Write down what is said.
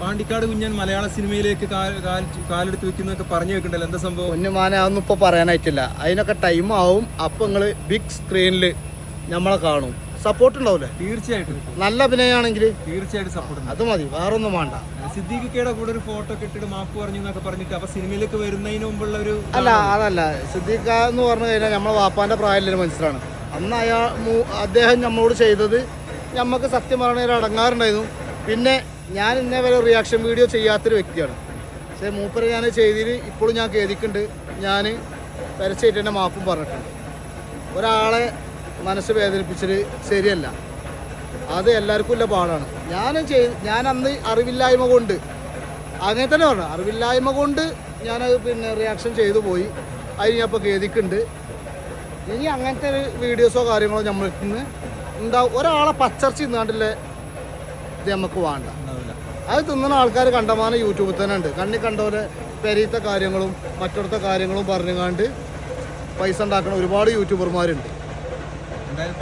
പാണ്ടിക്കാട് കുഞ്ഞൻ മലയാള സിനിമയിലേക്ക് കാലെടുത്ത് വെക്കുന്നൊക്കെ പറഞ്ഞു വെക്കണ്ടല്ലോ എന്താ സംഭവം? പൊന്നുമാനെ അതൊന്നും ഇപ്പോൾ പറയാനായിട്ടില്ല. അതിനൊക്കെ ടൈം ആവും. അപ്പം നിങ്ങൾ ബിഗ് സ്ക്രീനിൽ നമ്മളെ കാണും. സപ്പോർട്ട് ഉണ്ടാവില്ലേ തീർച്ചയായിട്ടും. നല്ല അഭിനയമാണെങ്കിൽ തീർച്ചയായിട്ടും സപ്പോർട്ട് അത് മതി. വേറൊന്നും വേണ്ട. സിദ്ദീഖിക്കയുടെ കൂടെ ഒരു ഫോട്ടോ ഒക്കെ ഇട്ടിട്ട് മാപ്പ് പറഞ്ഞു എന്നൊക്കെ പറഞ്ഞിട്ട് അപ്പൊ സിനിമയിലേക്ക് വരുന്നതിന് മുമ്പുള്ള ഒരു അല്ല അതല്ല. സിദ്ദീഖ എന്ന് പറഞ്ഞു കഴിഞ്ഞാൽ നമ്മളെ വാപ്പാന്റെ പ്രായമുള്ളൊരു മനസ്സിലാണ് അന്ന് അയാൾ അദ്ദേഹം നമ്മളോട് ചെയ്തത് നമ്മക്ക് സത്യം പറഞ്ഞ ഒരു അടങ്ങാറുണ്ടായിരുന്നു. പിന്നെ ഞാൻ ഇന്നേ വരെ റിയാക്ഷൻ വീഡിയോ ചെയ്യാത്തൊരു വ്യക്തിയാണ്. പക്ഷേ മൂപ്പർ ഞാൻ ചെയ്തതിന് ഇപ്പോഴും ഞാൻ കേതിക്കുണ്ട് ഞാൻ പരസ്യമായിട്ട് എന്റെ മാപ്പും പറഞ്ഞിട്ടുണ്ട്. ഒരാളെ മനസ്സ് വേദനിപ്പിച്ചത് ശരിയല്ല. അത് എല്ലാവർക്കും ഇല്ല പാടാണ്. ഞാൻ ചെയ് ഞാൻ അന്ന് അറിവില്ലായ്മ കൊണ്ട് അങ്ങനെ തന്നെ പറഞ്ഞു. അറിവില്ലായ്മ കൊണ്ട് ഞാനത് പിന്നെ റിയാക്ഷൻ ചെയ്തു പോയി. അതിന് ഞാൻ ഇപ്പോൾ ഖേദിക്കുന്നുണ്ട്. ഇനി അങ്ങനത്തെ വീഡിയോസോ കാര്യങ്ങളോ നമ്മൾ ഇന്ന് ഉണ്ടാവും. ഒരാളെ പച്ചർച്ച ഇന്നാണ്ടില്ലേ ഇത് നമുക്ക് വേണ്ട. അത് തിന്നുന്ന ആൾക്കാർ കണ്ടമാനം യൂട്യൂബിൽ തന്നെ ഉണ്ട് കണ്ണി കണ്ടവരെ പെരീത്തെ കാര്യങ്ങളും മറ്റൊടുത്ത കാര്യങ്ങളും പറഞ്ഞുകാണ്ട് പൈസ ഉണ്ടാക്കുന്ന ഒരുപാട് യൂട്യൂബർമാരുണ്ട്